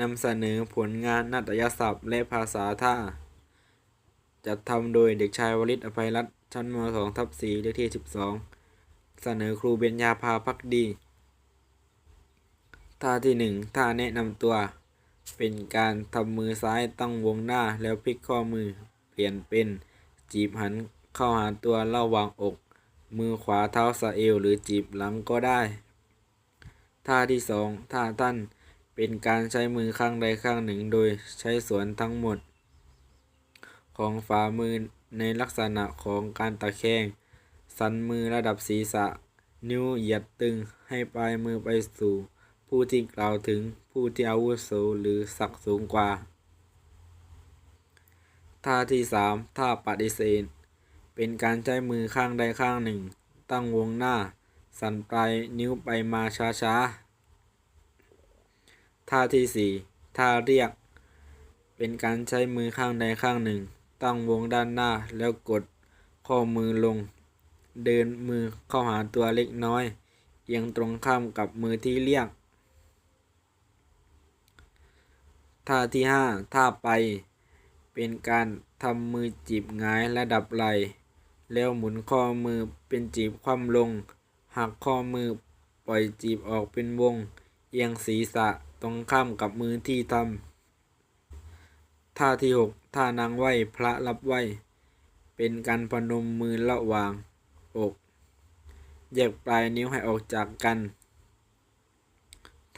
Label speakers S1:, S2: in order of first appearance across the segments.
S1: นำเสนอผลงานนาฏยศัพท์และภาษาท่า จัดทำโดยเด็กชายวลิตอภัยรัตน์ชั้นม 2 ทับ4เลขที่ 12 เสนอครูเบญญาภาพักดี ท่าที่ 1 ท่าแนะนำตัว เป็นการทำมือซ้ายตั้งวงหน้าแล้วพลิกข้อมือ เปลี่ยนเป็นจีบหันเข้าหาตัวระหว่างอก มือขวาเท้าสะเอวหรือจีบหลังก็ได้ ท่าที่ 2 ท่าท่าน เป็นการใช้มือข้างใดข้างหนึ่งโดยใช้ส่วนทั้งหมด ของฝ่ามือในลักษณะของการตะแคง สันมือระดับศีรษะ นิ้วเหยียดตึงให้ปลายมือไปสู่ ผู้ที่กล่าวถึงผู้ที่อาวุโสหรือศักดิ์สูงกว่า ท่าที่ 3 ท่าปฏิเสธ เป็นการใช้มือข้างใดข้างหนึ่ง ตั้งวงหน้า สั่นปลายนิ้วไปมาช้าๆ ท่าที่ 4 ท่าเรียก เป็นการใช้มือข้างใดข้างหนึ่ง ตั้งวงด้านหน้าแล้วกดข้อมือลง เดินมือเข้าหาตัวเล็กน้อยเอียงตรงข้ามกับมือที่เรียก ท่าที่ 5 ท่าไป เป็นการทำมือจีบงายระดับไหล่แล้วหมุนข้อมือเป็นจีบคว่ำลง หักข้อมือปล่อยจีบออกเป็นวง เอียงศีรษะ ตรงข้ามกับมือที่ทำท่าที่6ท่านางไหวพระรับไหวเป็นการพนมมือระหว่างอก แยกปลายนิ้วให้ออกจากกัน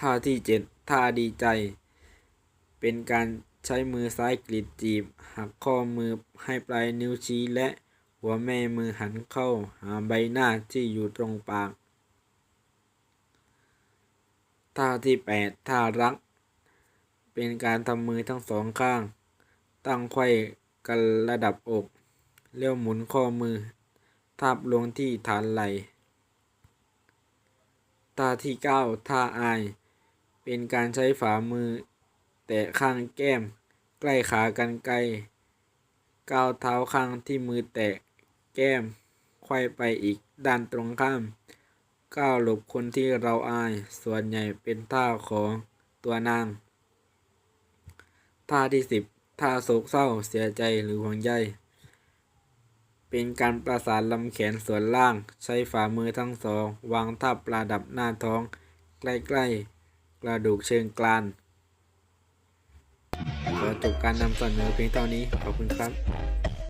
S1: ท่าที่7ท่าดีใจ เป็นการใช้มือซ้ายกรีดจีบ หักข้อมือให้ปลายนิ้วชี้และหัวแม่มือหันเข้าหาใบหน้าที่อยู่ตรงปาก ท่าที่8ท่ารัก เป็นการทำมือทั้งสองข้าง ตั้งไขว้กันระดับอก เลี้ยวหมุนข้อมือทาบลงที่ฐานไหล่ท่าที่9ท่าอาย เป็นการใช้ฝ่ามือ แตะข้างแก้ม ใกล้ขากันไกลก้าวเท้าข้างที่มือแตะแก้มไขว้ไปอีกด้านตรงข้าม ก้าวหลบคนที่เราอาย ส่วนใหญ่เป็นท่าของตัวนาง ท่าที่10ท่าโศกเศร้าเสียใจหรือห่วงใย เป็นการประสานลำแขนส่วนล่าง ใช้ฝ่ามือทั้งสอง วางทับประดับหน้าท้อง ใกล้ๆ กระดูกเชิงกรานขอจบการนำเสนอเพียงเท่านี้ ขอบคุณครับ